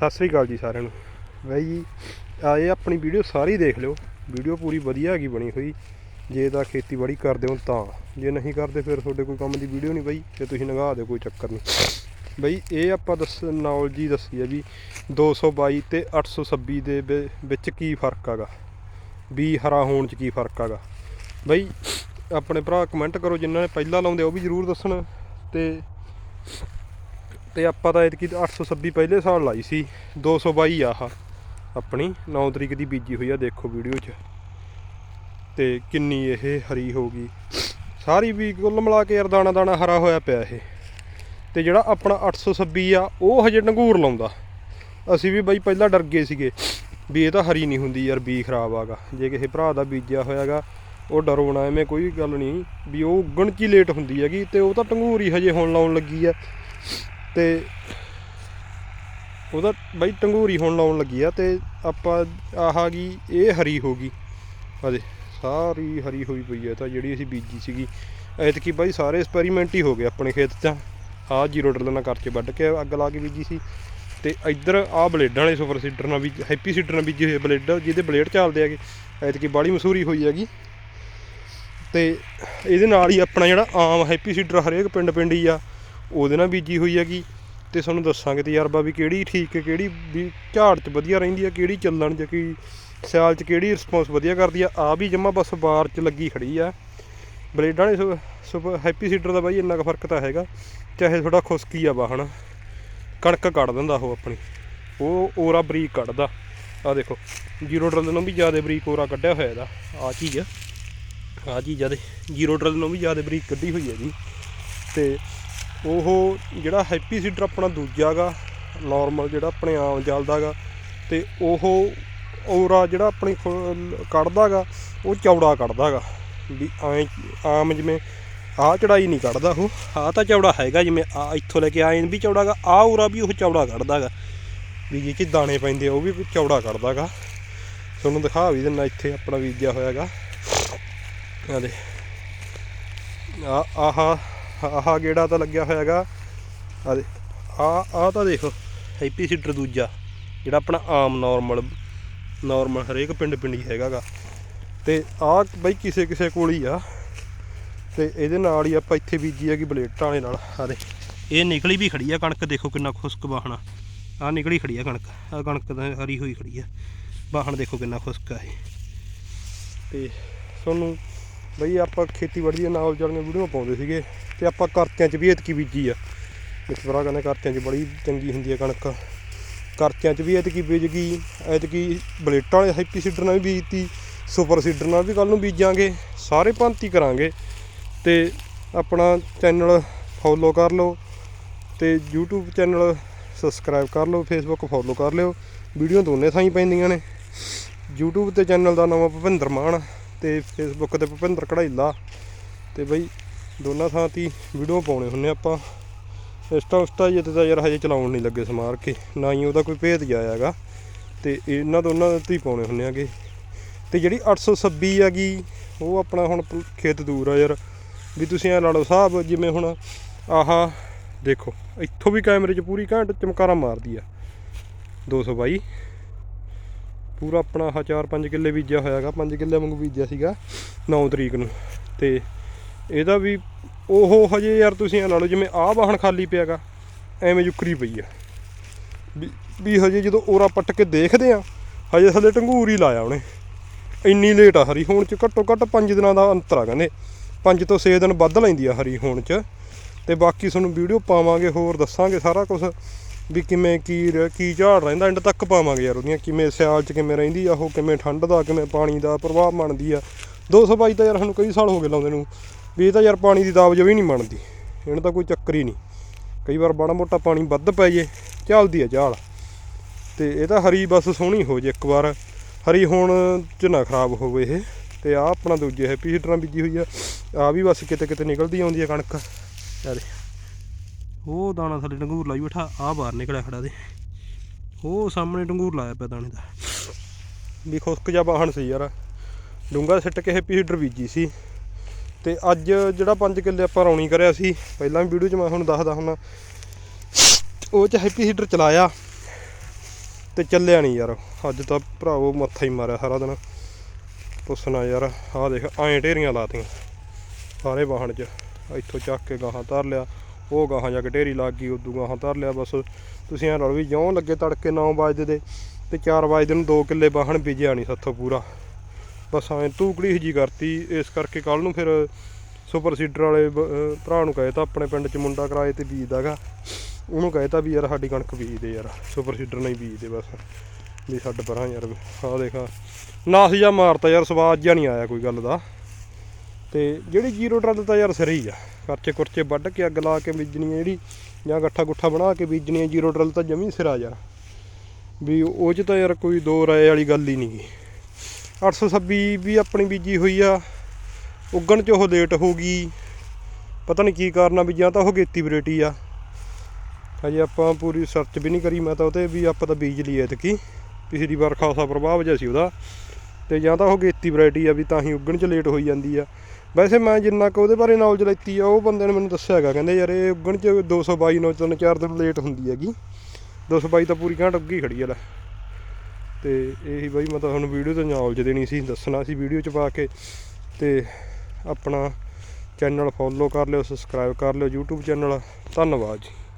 ਸਤਿ ਸ੍ਰੀ ਅਕਾਲ ਜੀ ਸਾਰਿਆਂ ਨੂੰ। ਬਾਈ ਜੀ, ਆ ਇਹ ਆਪਣੀ ਵੀਡੀਓ ਸਾਰੀ ਦੇਖ ਲਿਓ। ਵੀਡੀਓ ਪੂਰੀ ਵਧੀਆ ਹੈਗੀ ਬਣੀ ਹੋਈ। ਜੇ ਤਾਂ ਖੇਤੀਬਾੜੀ ਕਰਦੇ ਹੋ ਤਾਂ। ਜੇ ਨਹੀਂ ਕਰਦੇ, ਫਿਰ ਤੁਹਾਡੇ ਕੋਈ ਕੰਮ ਦੀ ਵੀਡੀਓ ਨਹੀਂ ਬਾਈ। ਤੇ ਤੁਸੀਂ ਨਗਾ ਦਿਓ ਕੋਈ ਚੱਕਰ ਨਹੀਂ। ਬਈ, ਇਹ ਆਪਾਂ ਦੱਸ ਨੌਲੇਜ ਹੀ ਦੱਸੀ ਹੈ ਵੀ 222 ਤੇ 826 ਦੇ ਵਿ- ਵਿੱਚ ਕੀ ਫ਼ਰਕ ਹੈਗਾ? ਵੀ ਹਰਾ ਹੋਣ ਚ ਕੀ ਫ਼ਰਕ ਹੈਗਾ? ਬਈ, ਆਪਣੇ ਭਰਾ ਕਮੈਂਟ ਕਰੋ, ਜਿਨ੍ਹਾਂ ਨੇ ਪਹਿਲਾਂ ਲਾਉਂਦੇ ਉਹ ਵੀ ਜ਼ਰੂਰ ਦੱਸਣ। ਤੇ ਤੇ ਆਪਾਂ ਤਾਂ ਇਤਕੀ 826 ਪਹਿਲੇ ਸਾਲ ਲਾਈ ਸੀ 222 ਆਹ ਆਪਣੀ 9 ਤਰੀਕ ਦੀ ਬੀਜੀ ਹੋਈ ਆ, ਦੇਖੋ ਵੀਡੀਓ 'ਚ। ਤੇ ਕਿੰਨੀ ਇਹ ਹਰੀ ਹੋ ਗਈ। ਸਾਰੀ ਵੀ ਕੁੱਲ ਮਿਲਾ ਕੇ ਯਾਰ ਦਾਣਾ ਦਾਣਾ ਹਰਾ ਹੋਇਆ ਪਿਆ ਇਹ। ਤੇ ਜਿਹੜਾ ਆਪਣਾ 826 ਆ, ਉਹ ਹਜੇ ਡੰਗੂਰ ਲਾਉਂਦਾ। ਅਸੀਂ ਵੀ ਬਾਈ ਪਹਿਲਾਂ ਡਰ ਗਏ ਸੀਗੇ ਵੀ ਇਹ ਤਾਂ ਹਰੀ ਨਹੀਂ ਹੁੰਦੀ ਯਾਰ, ਬੀ ਖਰਾਬ ਆਗਾ। ਜੇ ਕਿਸੇ ਭਰਾ ਦਾ ਬੀਜਿਆ ਹੋਇਆਗਾ ਉਹ ਡਰੋ ਨਾ, ਐਵੇਂ ਕੋਈ ਗੱਲ ਨਹੀਂ ਵੀ ਉਹ ਉੱਗਣ 'ਚ ਹੀ ਲੇਟ ਹੁੰਦੀ ਹੈਗੀ ਤੇ ਉਹ ਤਾਂ ਟੰਗੂਰ ਹੀ ਹਜੇ ਹੁਣ ਲਾਉਣ ਲੱਗੀ ਆ। ਤੇ ਉਹਦਾ ਬਾਈ ਟੰਗੂਰੀ ਹੁਣ ਲਾਉਣ ਲੱਗੀ ਆ ਤੇ ਆਪਾਂ ਆਹ ਗਈ, ਇਹ ਹਰੀ ਹੋ ਗਈ। ਆਦੇ ਸਾਰੀ ਹਰੀ ਹੋਈ ਪਈ ਹੈ ਤਾਂ ਜਿਹੜੀ ਅਸੀਂ ਬੀਜੀ ਸੀਗੀ। ਐਤਕੀ ਬਾਈ ਸਾਰੇ ਐਕਸਪੈਰੀਮੈਂਟ ਹੀ ਹੋ ਗਏ ਆਪਣੇ ਖੇਤ 'ਚ। ਆਹ ਜੀਰੋ ਡਰਲ ਨਾਲ ਕਰਕੇ ਵੱਢ ਕੇ ਅੱਗ ਲਾ ਕੇ ਬੀਜੀ ਸੀ। ਤੇ ਇੱਧਰ ਆਹ ਬਲੇਡਾਂ ਵਾਲੇ ਸੁਪਰ ਸੀਡਰ ਨਾਲ ਵੀ ਹੈਪੀ ਸੀਡਰ ਨਾਲ ਬੀਜੀ ਹੋਈ ਬਲੇਡ ਜਿਹਦੇ ਬਲੇਡ ਚੱਲਦੇ ਹੈਗੇ। ਐਤਕੀ ਬਾੜੀ ਮਸੂਰੀ ਹੋਈ ਹੈਗੀ। ਤੇ ਇਹਦੇ ਨਾਲ ਹੀ ਆਪਣਾ ਜਿਹੜਾ ਆਮ ਹੈਪੀ ਸੀਡਰ ਹਰੇਕ ਪਿੰਡ ਪਿੰਡ ਹੀ ਆ। ਉਹਦੇ ਨਾਲ ਬੀਜੀ ਹੋਈ ਹੈਗੀ ਤੇ ਤੁਹਾਨੂੰ ਦੱਸਾਂਗੇ ਤਜਰਬਾ ਵੀ ਕਿਹੜੀ ਠੀਕ ਹੈ, ਕਿਹੜੀ ਵੀ ਝਾੜ 'ਚ ਵਧੀਆ ਰਹਿੰਦੀ ਆ ਕਿਹੜੀ ਚੱਲਣ 'ਚ, ਕੀ ਸਿਆਲ 'ਚ ਕਿਹੜੀ ਰਿਸਪੌਂਸ ਵਧੀਆ ਕਰਦੀ ਆ ਆ ਵੀ ਜਮਾ ਬਸ ਬਾਰ 'ਚ ਲੱਗੀ ਖੜੀ ਆ। ਬਲੇਡਾਂ ਨੇ ਸੁਪ ਹੈਪੀ ਸੀਡਰ ਦਾ ਬਾਈ ਇੰਨਾ ਕੁ ਫ਼ਰਕ ਤਾਂ ਹੈਗਾ, ਚਾਹੇ ਥੋੜਾ ਖੁਸਕੀ ਆ ਵਾਹਣ ਕਣਕ ਕੱਢ ਦਿੰਦਾ ਉਹ ਆਪਣੀ, ਉਹ ਓਰਾ ਬਰੀਕ ਕੱਢਦਾ। ਆ ਦੇਖੋ ਜੀਰੋ ਡਰਲ ਨੂੰ ਵੀ ਜ਼ਿਆਦਾ ਬਰੀਕ ਓਰਾ ਕੱਢਿਆ ਹੋਇਆ ਇਹਦਾ ਆ ਚੀਜ਼ ਆ। ਚੀਜ਼ ਆ ਦੇ ਜੀਰੋ ਡਰਲ ਨੂੰ ਵੀ ਜ਼ਿਆਦਾ ਬਰੀਕ ਕੱਢੀ ਹੋਈ ਹੈ ਜੀ ਤੇ ਉਹ ਜਿਹੜਾ ਹੈਪੀ ਸੀਡਰ ਆਪਣਾ ਦੂਜਾ ਗਾ ਨਾਰਮਲ ਜਿਹੜਾ ਆਪਣੇ ਆਮ ਚੱਲਦਾਗਾ ਤੇ ਉਹ ਔਰਾ ਜਿਹੜਾ ਆਪਣੀ ਖੁ- ਕੱਢਦਾਗਾ ਉਹ ਚੌੜਾ ਕੱਢਦਾਗਾ ਵੀ ਐਂ ਆਮ ਜਿਵੇਂ ਆਹ ਚੜਾਈ ਨਹੀਂ ਕੱਢਦਾ ਉਹ, ਆਹ ਤਾਂ ਚੌੜਾ ਹੈਗਾ ਜਿਵੇਂ ਆ ਇੱਥੋਂ ਲੈ ਕੇ ਆਏ ਵੀ ਚੌੜਾਗਾ ਆਹ ਔਰਾ ਵੀ ਉਹ ਚੌੜਾ ਕੱਢਦਾਗਾ ਵੀ ਜੇ ਕਿ ਦਾਣੇ ਪੈਂਦੇ ਆ, ਉਹ ਵੀ ਚੌੜਾ ਕੱਢਦਾਗਾ ਤੁਹਾਨੂੰ ਦਿਖਾ ਵੀ ਦਿੰਨਾ ਇੱਥੇ ਆਪਣਾ ਬੀਜਿਆ ਹੋਇਆਗਾ ਆ ਦੇ ਆ ਆਹਾ ਆਹ ਗੇੜਾ ਤਾਂ ਲੱਗਿਆ ਹੋਇਆਗਾ ਆ ਦੇ ਆ ਆ ਤਾਂ ਦੇਖੋ, ਹੈਪੀ ਸੀਡਰ ਦੂਜਾ, ਜਿਹੜਾ ਆਪਣਾ ਆਮ ਨਾਰਮਲ ਨਾਰਮਲ ਹਰੇਕ ਪਿੰਡ ਪਿੰਡ ਹੀ ਹੈਗਾਗਾ। ਤੇ ਆ ਬਈ ਕਿਸੇ ਕਿਸੇ ਕੋਲ ਹੀ ਆ। ਤੇ ਇਹਦੇ ਨਾਲ ਹੀ ਆਪਾਂ ਇੱਥੇ ਬੀਜੀ ਹੈਗੀ ਬਲੇਟਾਂ ਵਾਲੇ ਨਾਲ। ਆ ਦੇ ਇਹ ਨਿਕਲੀ ਵੀ ਖੜੀ ਆ ਕਣਕ, ਦੇਖੋ ਕਿੰਨਾ ਖੁਸ਼ਕ ਵਾਹਣਾ। ਆ ਨਿਕਲੀ ਖੜੀ ਆ ਕਣਕ। ਆ ਕਣਕ ਤਾਂ ਹਰੀ ਹੋਈ ਖੜੀ ਆ। ਵਾਹਣ ਦੇਖੋ ਕਿੰਨਾ ਖੁਸ਼ਕ ਆ ਇਹ। ਤੇ ਤੁਹਾਨੂੰ ਬਈ ਆਪਾਂ ਖੇਤੀਬਾੜੀ ਦੀਆਂ ਨਾਲ ਵਾਲੀਆਂ ਵੀਡੀਓ ਪਾਉਂਦੇ ਸੀਗੇ ਤੇ ਆਪਾਂ ਕਰਤਿਆਂ 'ਚ ਵੀ ਇਤਕੀ ਬੀਜੀ ਆ। ਇਸ ਤਰ੍ਹਾਂ ਕਹਿੰਦੇ ਕਰਤਿਆਂ 'ਚ ਬੜੀ ਚੰਗੀ ਹੁੰਦੀ ਆ ਕਣਕ। ਕਰਤਿਆਂ 'ਚ ਵੀ ਇਤਕੀ ਬੀਜ ਗਈ, ਐਤਕੀ ਬਲੇਟਾਂ ਵਾਲੇ ਹੈਪੀ ਸੀਡਰ ਨਾਲ ਵੀ ਬੀਜਤੀ, ਸੁਪਰ ਸੀਡਰ ਨਾਲ ਵੀ ਕੱਲ ਨੂੰ ਬੀਜਾਂਗੇ, ਸਾਰੇ ਭਾਂਤੀ ਕਰਾਂਗੇ। ਤੇ ਆਪਣਾ ਚੈਨਲ ਫੋਲੋ ਕਰ ਲਓ ਤੇ YouTube ਚੈਨਲ ਸਬਸਕ੍ਰਾਈਬ ਕਰ ਲਓ, Facebook ਫੋਲੋ ਕਰ ਲਿਓ। ਵੀਡੀਓ ਦੋਨੇ ਥਾਂ ਪੈਂਦੀਆਂ ਨੇ। YouTube ਤੇ ਚੈਨਲ ਦਾ ਨਾਮ ਆ ਭੁਪਿੰਦਰ ਮਾਨ। ਤੇ ਫੇਸਬੁੱਕ ਤੇ ਭੁਪਿੰਦਰ ਕਢਾਈਲਾ। ਤੇ ਬਈ ਦੋਨਾਂ ਥਾਂ ਤੇ ਵੀਡੀਓ ਪਾਉਣੇ ਹੁੰਨੇ ਆਪਾਂ। ਇੰਸਟਾ ਉਸਟਾ ਜੇ ਤੇ ਤਾਂ ਯਾਰ ਹਜੇ ਚਲਾਉਣ ਨਹੀਂ ਲੱਗੇ ਸਮਾਰ ਕੇ, ਨਾ ਹੀ ਉਹਦਾ ਕੋਈ ਭੇਦ ਜਾਇਆ ਹੈਗਾ ਤੇ ਇਹਨਾਂ ਦੋਨਾਂ ਤੇ ਹੀ ਪਾਉਣੇ ਹੁੰਨੇ ਆਗੇ। ਤੇ ਜਿਹੜੀ 826 ਹੈਗੀ, ਉਹ ਆਪਣਾ ਹੁਣ ਖੇਤ ਦੂਰ ਆ ਯਾਰ। ਵੀ ਤੁਸੀਂ ਐ ਲਾ ਲਓ ਸਾਹਿਬ ਜਿਵੇਂ ਹੁਣ ਆਹਾ ਦੇਖੋ, ਇੱਥੋਂ ਵੀ ਕੈਮਰੇ 'ਚ ਪੂਰੀ ਘੰਟ ਚਮਕਾਰਾ ਮਾਰਦੀ ਆ। 222 ਪੂਰਾ ਆਪਣਾ ਆਹ 4-5 ਕਿੱਲੇ ਬੀਜਿਆ ਹੋਇਆਗਾ 5 ਕਿੱਲੇ ਵਾਂਗੂ ਬੀਜਿਆ ਸੀਗਾ 9 ਤਰੀਕ ਨੂੰ। ਤੇ ਇਹਦਾ ਵੀ ਉਹ ਹਜੇ ਯਾਰ ਤੁਸੀਂ ਇਹ ਲਾ ਲਓ, ਜਿਵੇਂ ਆਹ ਵਾਹਣ ਖਾਲੀ ਪਿਆਗਾ, ਐਵੇਂ ਜੁਕਰੀ ਪਈ ਆ। ਵੀ ਵੀ ਹਜੇ ਜਦੋਂ ਓਰਾ ਪੱਟ ਕੇ ਦੇਖਦੇ ਆ, ਹਜੇ ਥੱਲੇ ਟੰਗੂਰ ਹੀ ਲਾਇਆ ਉਹਨੇ। ਇੰਨੀ ਲੇਟ ਆ ਹਰੀ ਹੋਣ ਚ, ਘੱਟੋ ਘੱਟ 5 ਦਿਨਾਂ ਦਾ ਅੰਤਰ ਆ ਕਹਿੰਦੇ। 5 ਤੋਂ 6 ਦਿਨ ਵੱਧ ਲੈਂਦੀ ਆ ਹਰੀ ਹੋਣ ਚ। ਤੇ ਬਾਕੀ ਤੁਹਾਨੂੰ ਵੀਡੀਓ ਪਾਵਾਂਗੇ, ਹੋਰ ਦੱਸਾਂਗੇ ਸਾਰਾ ਕੁਝ ਵੀ ਕਿਵੇਂ ਕੀ ਰ- ਕੀ ਝਾੜ ਰਹਿੰਦਾ ਐਂਡ ਤੱਕ ਪਾਵਾਂਗੇ ਯਾਰ ਉਹਦੀਆਂ, ਕਿਵੇਂ ਸਿਆਲ ਚ ਕਿਵੇਂ ਰਹਿੰਦੀ ਆ, ਉਹ ਕਿਵੇਂ ਠੰਡ ਦਾ, ਕਿਵੇਂ ਪਾਣੀ ਦਾ ਪ੍ਰਭਾਵ ਬਣਦੀ ਆ। 222 ਤਾਂ ਯਾਰ ਸਾਨੂੰ ਕਈ ਸਾਲ ਹੋ ਗਏ ਲਾਉਂਦੇ ਨੂੰ, ਵੀ ਇਹ ਤਾਂ ਯਾਰ ਪਾਣੀ ਦੀ ਦਾਬ ਜਵੀ ਨਹੀਂ ਬਣਦੀ, ਇਹਨੂੰ ਤਾਂ ਕੋਈ ਚੱਕਰ ਹੀ ਨਹੀਂ। ਕਈ ਵਾਰ ਬੜਾ ਮੋਟਾ ਪਾਣੀ ਵੱਧ ਪੈ ਜੇ, ਚੱਲਦੀ ਆ ਝਾੜ। ਤੇ ਇਹ ਤਾਂ ਹਰੀ ਬਸ ਸੋਹਣੀ ਹੋ ਜੇ ਇੱਕ ਵਾਰ, ਹਰੀ ਹੁਣ ਚ ਨਾ ਖਰਾਬ ਹੋਵੇ ਇਹ, ਤੇ ਆ ਆਪਣਾ ਦੂਜੇ ਹੈਪੀ ਸੀਡਰਾਂ ਬੀਜੀ ਹੋਈ ਆ ਆ ਵੀ ਬਸ ਕਿਤੇ ਕਿਤੇ ਨਿਕਲਦੀ ਆਉਂਦੀ ਆ ਕਣਕ। ਆ ਉਹ ਦਾਣਾ ਥੱਲੇ ਡੰਗੂਰ ਲਾਈ ਬੈਠਾ ਆ ਬਾਹਰ ਨਿਕਲਿਆ ਖੜਾ ਦੇ। ਉਹ ਸਾਹਮਣੇ ਡੰਗੂਰ ਲਾਇਆ ਪਿਆ ਦਾਣੇ ਦਾ। ਵੀ ਖੁਸਕ ਜਾ ਬਾਹਣ ਸੀ ਯਾਰ। ਡੂੰਗਾ ਸਿੱਟ ਕੇ ਹੈਪੀ ਸੀਡਰ ਬੀਜੀ ਸੀ। ਤੇ ਅੱਜ ਜਿਹੜਾ 5 ਕਿੱਲੇ ਆਪਾਂ ਰੌਣੀ ਕਰਿਆ ਸੀ, ਪਹਿਲਾਂ ਵੀ ਵੀਡੀਓ 'ਚ ਮੈਂ ਹੁਣ ਦੱਸਦਾ ਹੁਣ ਉਹ 'ਚ ਹੈਪੀ ਹੀਟਰ ਚਲਾਇਆ ਤੇ ਚੱਲਿਆ ਨਹੀਂ ਯਾਰ। ਅੱਜ ਤਾਂ ਭਰਾਵੋ ਮੱਥਾ ਹੀ ਮਾਰਿਆ ਸਾਰਾ ਦਿਨ। ਪੁੱਛਣਾ ਯਾਰ, ਆਹ ਦੇਖ, ਐਂ ਢੇਰੀਆਂ ਲਾਤੀਆਂ। ਸਾਰੇ ਵਾਹਣ 'ਚ। ਇੱਥੋਂ ਚੱਕ ਕੇ ਗਾਹਾਂ ਧਰ ਲਿਆ। ਉਹ ਗਾਹਾਂ ਜਾ ਕੇ ਢੇਰੀ ਲੱਗ ਗਈ, ਉਦੋਂ ਗਾਹਾਂ ਧਰ ਲਿਆ ਬਸ। ਤੁਸੀਂ ਐਂ ਲਓ ਵੀ ਜਿਉਂ ਲੱਗੇ ਤੜਕੇ 9 ਵਜੇ ਦੇ ਤੇ 4 ਵਜੇ ਨੂੰ 2 ਕਿੱਲੇ ਵਾਹਣ ਬੀਜਿਆ ਨਹੀਂ ਸੱਥੋਂ ਪੂਰਾ। ਬਸ ਐਂ ਤੂਕੜੀ ਜੀ ਕਰਤੀ, ਇਸ ਕਰਕੇ ਕੱਲ ਨੂੰ ਫਿਰ ਸੁਪਰ ਸੀਡਰ ਵਾਲੇ ਭਰਾ ਨੂੰ ਕਹੇ ਤਾਂ ਆਪਣੇ ਪਿੰਡ 'ਚ ਮੁੰਡਾ ਕਿਰਾਏ ਤੇ ਬੀਜਦਾਗਾ ਉਹਨੂੰ ਕਹੇ ਤਾਂ ਵੀ ਯਾਰ ਸਾਡੀ ਕਣਕ ਬੀਜ ਦੇ ਯਾਰ, ਸੁਪਰ ਸੀਡਰ ਨਹੀਂ ਬੀਜ ਦੇ ਬਸ। ਵੀ ਛੱਡ ਪਰਾਂ ਯਾਰ, ਆਹ ਦੇਖਾ, ਨਾਸ ਜਾਂ ਮਾਰਤਾ ਯਾਰ, ਸਵਾਦ ਜਾਂ ਨਹੀਂ ਆਇਆ ਕੋਈ ਗੱਲ ਦਾ। ਤੇ ਜਿਹੜੀ ਜੀਰੋ ਟਰਲ ਤਾਂ ਯਾਰ ਸਿਰ ਹੀ ਆ। ਖਰਚੇ ਕੁਰਚੇ ਵੱਢ ਕੇ ਅੱਗ ਲਾ ਕੇ ਬੀਜਣੀ ਆ ਜਿਹੜੀ, ਜਾਂ ਗੱਠਾ ਗੁੱਠਾ ਬਣਾ ਕੇ ਬੀਜਣੀ ਆ, ਜੀਰੋ ਟਰਲ ਤਾਂ ਜਮੀ ਸਿਰਾ ਯਾਰ। ਵੀ ਉਹ 'ਚ ਤਾਂ ਯਾਰ ਕੋਈ ਦੋ ਰਾਏ ਵਾਲੀ ਗੱਲ ਹੀ ਨਹੀਂ ਗੀ। 826 ਵੀ ਆਪਣੀ ਬੀਜੀ ਹੋਈ ਆ। ਉੱਗਣ 'ਚ ਉਹ ਲੇਟ ਹੋ ਗਈ। ਪਤਾ ਨਹੀਂ ਕੀ ਕਾਰਨ ਆ ਵੀ ਜਾਂ ਤਾਂ ਉਹ ਗੇਤੀ ਵੈਰਾਈਟੀ ਆ। ਹਜੇ ਆਪਾਂ ਪੂਰੀ ਸਰਚ ਵੀ ਨਹੀਂ ਕਰੀ, ਮੈਂ ਤਾਂ ਉਹਤੇ ਵੀ ਆਪਾਂ ਤਾਂ ਬੀਜ ਲਈ ਐਤਕੀ। ਪਿਛਲੀ ਵਾਰ ਖਾਸਾ ਪ੍ਰਭਾਵ ਜਿਹਾ ਸੀ ਉਹਦਾ। ਤੇ ਜਾਂ ਤਾਂ ਉਹ ਗੇਤੀ ਵੈਰਾਈਟੀ ਆ ਵੀ ਤਾਂ ਹੀ ਉੱਗਣ 'ਚ ਲੇਟ ਹੋਈ ਜਾਂਦੀ ਆ। ਵੈਸੇ ਮੈਂ ਜਿੰਨਾ ਕੁ ਉਹਦੇ ਬਾਰੇ ਨੌਲੇਜ ਲੈਤੀ ਆ, ਉਹ ਬੰਦੇ ਨੇ ਮੈਨੂੰ ਦੱਸਿਆ ਹੈਗਾ, ਕਹਿੰਦੇ ਯਾਰ ਇਹ ਉੱਗਣ 'ਚ 222 ਨੌ ਤਿੰਨ ਚਾਰ ਦਿਨ ਲੇਟ ਹੁੰਦੀ ਹੈਗੀ। 222 ਤਾਂ ਪੂਰੀ ਘੰਟ ਉੱਗੀ ਖੜੀ ਆ ਲੈ। ਤੇ ਇਹੀ ਬਾਈ ਮੈਂ ਤਾਂ ਤੁਹਾਨੂੰ ਵੀਡੀਓ ਤੇ ਨੌਲੇਜ ਦੇਣੀ ਸੀ, ਦੱਸਣਾ ਸੀ ਵੀਡੀਓ 'ਚ ਪਾ ਕੇ। ਤੇ ਆਪਣਾ ਚੈਨਲ ਫੋਲੋ ਕਰ ਲਿਓ ਸਬਸਕ੍ਰਾਈਬ ਕਰ ਲਿਓ, YouTube ਚੈਨਲ ਧੰਨਵਾਦ ਜੀ।